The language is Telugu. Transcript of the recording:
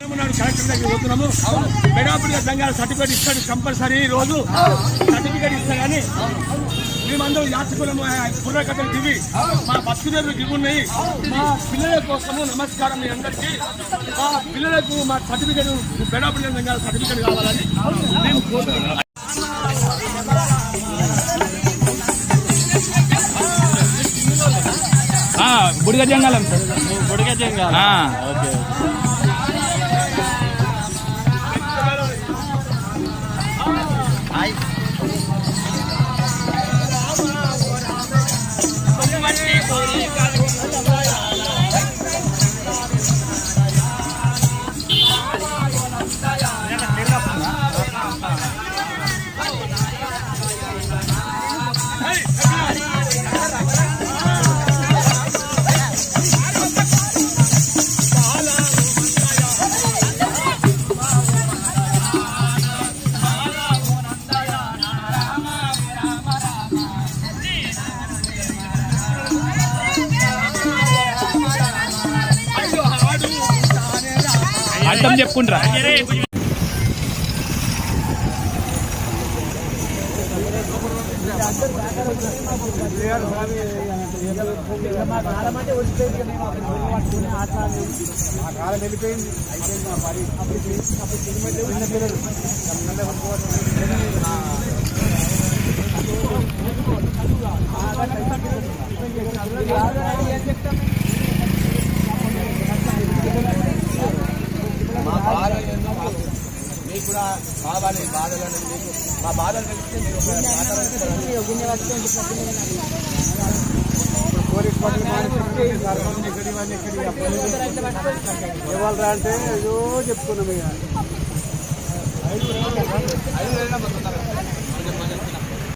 కలెక్టర్ దగ్గర పోతున్నాము. మెగాపుడిగా సంఘాల సర్టిఫికేట్ ఇస్తాడు కంపల్సరీ ఈ రోజు సర్టిఫికేట్ ఇస్తా కానీ మేమందరం యాచకులము పూర్వకథలు దివి మా బతుకుదేవులు దివి ఉన్నాయి మా పిల్లల కోసము నమస్కారం మీ అందరికీ. మా పిల్లలకు మా సర్టిఫికేట్ మెగాపుడిగా సంఘాల సర్టిఫికేట్ కావాలని మేము కోరుతున్నాం. బుడిగ జంగాలం సార్. బుడిగ జంగాల. ఓకే. 吃一口你也 అర్థం చెప్పుకుంటారా కాలం వెళ్ళిపోయింది అయిపోయింది మా పని అప్పుడు అప్పుడు చిన్న పిల్లలు మా మీకు కూడా కావాలి బాధలను మీకు మా బాధలు తెలిస్తే మీరు ఒక పోలీస్ పట్ల సర్పంచ్ ఎక్కడి వాళ్ళు ఎక్కడి ఎవరు అంటే ఏదో చెప్పుకున్నాం ఇక ఐదు